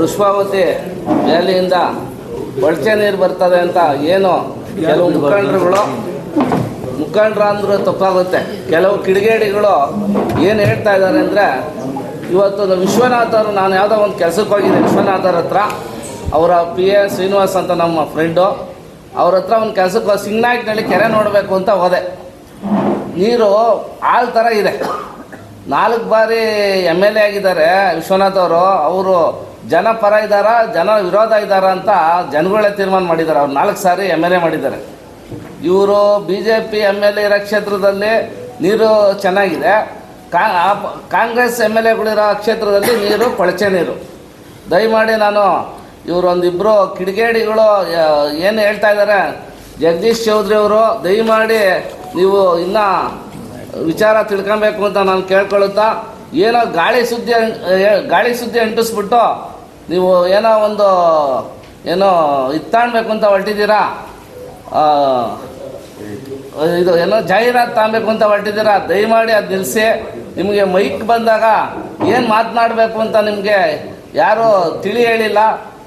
ಋಷ್ಪಾವತಿ ವ್ಯಾಲಿಯಿಂದ ಒಳಚೆ ನೀರು ಬರ್ತದೆ ಅಂತ ಏನು ಕೆಲವು ಮುಖಂಡರುಗಳು ಮುಖಂಡ್ರ ಅಂದ್ರೆ ತಪ್ಪಾಗುತ್ತೆ. ಕೆಲವು ಕಿಡಿಗೇಡಿಗಳು ಏನು ಹೇಳ್ತಾ ಇದ್ದಾರೆ ಅಂದರೆ, ಇವತ್ತು ವಿಶ್ವನಾಥರು ನಾನು ಯಾವುದೋ ಒಂದು ಕೆಲಸಕ್ಕೆ ಹೋಗಿದ್ದೆ ವಿಶ್ವನಾಥರ ಹತ್ರ. ಅವರ ಪಿ ಎ ಶ್ರೀನಿವಾಸ್ ಅಂತ ನಮ್ಮ ಫ್ರೆಂಡು ಅವ್ರ ಹತ್ರ ಒಂದು ಕೆಲಸಕ್ಕೆ ಸಿಂಗ್ನಾಯ್ಕ್ನಲ್ಲಿ ಕೆರೆ ನೋಡಬೇಕು ಅಂತ ಹೋದೆ. ನೀರು ಆಳ್ ಥರ ಇದೆ. ನಾಲ್ಕು ಬಾರಿ ಎಂ ಎಲ್ ಎ ಆಗಿದ್ದಾರೆ ವಿಶ್ವನಾಥ್ ಅವರು. ಅವರು ಜನ ಪರ ಇದ್ದಾರ ಜನ ವಿರೋಧ ಇದ್ದಾರ ಅಂತ ಜನಗಳೇ ತೀರ್ಮಾನ ಮಾಡಿದ್ದಾರೆ. ಅವ್ರು ನಾಲ್ಕು ಸಾರಿ ಎಂ ಎಲ್ ಎ ಮಾಡಿದ್ದಾರೆ. ಇವರು B J P M L A ಇರೋ ಕ್ಷೇತ್ರದಲ್ಲಿ ನೀರು ಚೆನ್ನಾಗಿದೆ. ಕಾಂಗ್ರೆಸ್ ಎಂ ಎಲ್ ಎಗಳಿರೋ ಕ್ಷೇತ್ರದಲ್ಲಿ ನೀರು, ಕೊಳಚೆ ನೀರು. ದಯಮಾಡಿ ನಾನು ಇವರೊಂದಿಬ್ಬರು ಕಿಡಿಗೇಡಿಗಳು ಏನು ಹೇಳ್ತಾ ಇದ್ದಾರೆ, ಜಗದೀಶ್ ಚೌಧರಿ ಅವರು, ದಯಮಾಡಿ ನೀವು ಇನ್ನೂ ವಿಚಾರ ತಿಳ್ಕೊಬೇಕು ಅಂತ ನಾನು ಕೇಳ್ಕೊಳ್ಳುತ್ತಾ ಏನೋ ಗಾಳಿ ಸುದ್ದಿ ಗಾಳಿ ಸುದ್ದಿ ಅಂಟಿಸ್ಬಿಟ್ಟು ನೀವು ಏನೋ ಒಂದು, ಏನೋ ಇತ್ತಾಣ್ಬೇಕು ಅಂತ ಹೊರಟಿದ್ದೀರಾ? ಇದು ಏನೋ ಜಾಹೀರಾತು ತಾಣಬೇಕು ಅಂತ ಹೊರಟಿದ್ದೀರಾ? ದಯಮಾಡಿ ಅದು ನಿಲ್ಲಿಸಿ ನಿಮಗೆ ಮೈಕ್ ಬಂದಾಗ ಏನು ಮಾತನಾಡಬೇಕು ಅಂತ ನಿಮಗೆ ಯಾರೂ ತಿಳಿ ಹೇಳಿಲ್ಲ.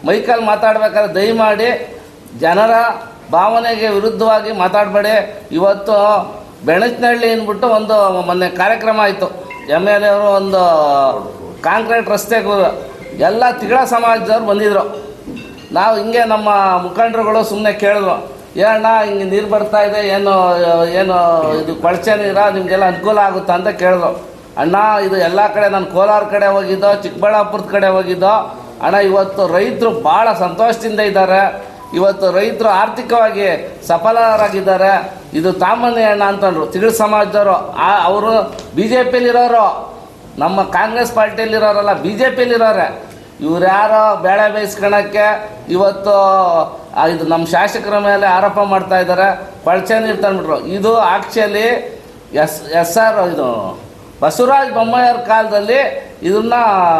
ಮೈಕಲ್ಲಿ ಮಾತಾಡ್ಬೇಕಾದ್ರೆ ದಯಮಾಡಿ ಜನರ ಭಾವನೆಗೆ ವಿರುದ್ಧವಾಗಿ ಮಾತಾಡಬೇಡಿ. ಇವತ್ತು ಬೆಣಚನಹಳ್ಳಿ ಅಂದ್ಬಿಟ್ಟು ಒಂದು ಮೊನ್ನೆ ಕಾರ್ಯಕ್ರಮ ಆಯಿತು. ಎಂ ಎಲ್ ಎ ಅವರು ಒಂದು ಕಾಂಕ್ರೀಟ್ ರಸ್ತೆಗೂ ಎಲ್ಲ ತಿಗಳ ಸಮಾಜದವ್ರು ಬಂದಿದ್ರು. ನಾವು ಹಿಂಗೆ ನಮ್ಮ ಮುಖಂಡರುಗಳು ಸುಮ್ಮನೆ ಕೇಳಿದ್ರು ಏನಣ್ಣ ಹಿಂಗೆ ನೀರು ಬರ್ತಾ ಇದೆ, ಏನು ಏನು ಇದು ಕೊಳಚೆ ನೀರ, ನಿಮಗೆಲ್ಲ ಅನುಕೂಲ ಆಗುತ್ತಾ? ಅಂತ ಕೇಳಿದ್ರು. ಅಣ್ಣ, ಇದು ಎಲ್ಲ ಕಡೆ, ನಾನು ಕೋಲಾರ ಕಡೆ ಹೋಗಿದ್ದೋ, ಚಿಕ್ಕಬಳ್ಳಾಪುರದ ಕಡೆ ಹೋಗಿದ್ದೋ, ಅಣ್ಣ, ಇವತ್ತು ರೈತರು ಭಾಳ ಸಂತೋಷದಿಂದ ಇದ್ದಾರೆ. ಇವತ್ತು ರೈತರು ಆರ್ಥಿಕವಾಗಿ ಸಫಲರಾಗಿದ್ದಾರೆ. ಇದು ತಾಮನ್ಯ ಅಣ್ಣ ಅಂತಂದ್ರು. ತಿಳಿ ಸಮಾಜದವರು. ಅವರು ಬಿ ಜೆ ಪಿಲಿರೋರು ನಮ್ಮ ಕಾಂಗ್ರೆಸ್ ಪಾರ್ಟಿಯಲ್ಲಿರೋರಲ್ಲ ಬಿ ಜೆ ಪಿಯಲ್ಲಿರೋರೆ ಇವ್ರು ಯಾರೋ ಬೇಳೆ ಬೇಯಿಸ್ಕೊಳಕ್ಕೆ ಇವತ್ತು ಇದು ನಮ್ಮ ಶಾಸಕರ ಮೇಲೆ ಆರೋಪ ಮಾಡ್ತಾ ಇದ್ದಾರೆ ಕೊಳಚೆ ನೀರು ತಂದ್ಬಿಟ್ರು. ಇದು ಆಕ್ಚುಲಿ ಎಸ್ ಎಸ್ ಆರ್ ಇದು ಬಸವರಾಜ ಬೊಮ್ಮಾಯಿಯವ್ರ ಕಾಲದಲ್ಲಿ ಇದನ್ನ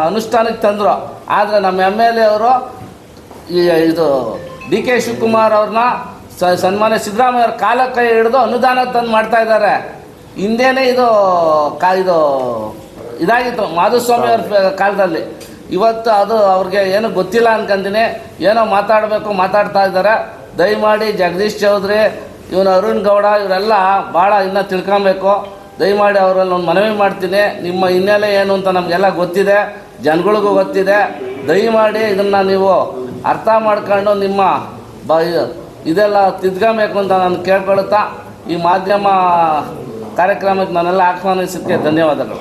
ಅನುಷ್ಠಾನಕ್ಕೆ ತಂದರು. ಆದರೆ ನಮ್ಮ ಎಂ ಎಲ್ ಎ ಅವರು ಇದು ಡಿ ಕೆ ಶಿವಕುಮಾರ್ ಅವ್ರನ್ನ ಸ- ಸನ್ಮಾನ್ಯ ಸಿದ್ದರಾಮಯ್ಯವ್ರ ಕಾಲಕ್ಕೆ ಹಿಡಿದು ಅನುದಾನ ತಂದು ಮಾಡ್ತಾ ಇದ್ದಾರೆ ಹಿಂದೇನೆ ಇದು ಕಾ, ಇದು ಇದಾಗಿತ್ತು. ಮಾಧುಸ್ವಾಮಿ ಅವ್ರ ಕಾಲದಲ್ಲಿ. ಇವತ್ತು ಅದು ಅವ್ರಿಗೆ ಏನು ಗೊತ್ತಿಲ್ಲ ಅನ್ಕಂತೀನಿ. ಏನೋ ಮಾತಾಡಬೇಕು ಮಾತಾಡ್ತಾ ಇದ್ದಾರೆ. ದಯಮಾಡಿ ಜಗದೀಶ್ ಚೌಧರಿ ಇವನು ಅರುಣ್ ಗೌಡ ಇವರೆಲ್ಲ ಭಾಳ ಇನ್ನೂ ತಿಳ್ಕೊಬೇಕು. ದಯಮಾಡಿ ಅವರಲ್ಲಿ ಒಂದು ಮನವಿ ಮಾಡ್ತೀನಿ. ನಿಮ್ಮ ಹಿನ್ನೆಲೆ ಏನು ಅಂತ ನಮಗೆಲ್ಲ ಗೊತ್ತಿದೆ. ಜನಗಳಿಗೂ ಗೊತ್ತಿದೆ. ದಯಮಾಡಿ ಇದನ್ನು ನೀವು ಅರ್ಥ ಮಾಡ್ಕೊಂಡು ನಿಮ್ಮ ಬ ಇದೆಲ್ಲ ತಿದ್ಕೊಬೇಕು ಅಂತ ನಾನು ಕೇಳ್ಕೊಳುತ್ತಾ. ಈ ಮಾಧ್ಯಮ ಕಾರ್ಯಕ್ರಮಕ್ಕೆ ನನ್ನೆಲ್ಲ ಆಹ್ವಾನಿಸೋಕ್ಕೆ ಧನ್ಯವಾದಗಳು.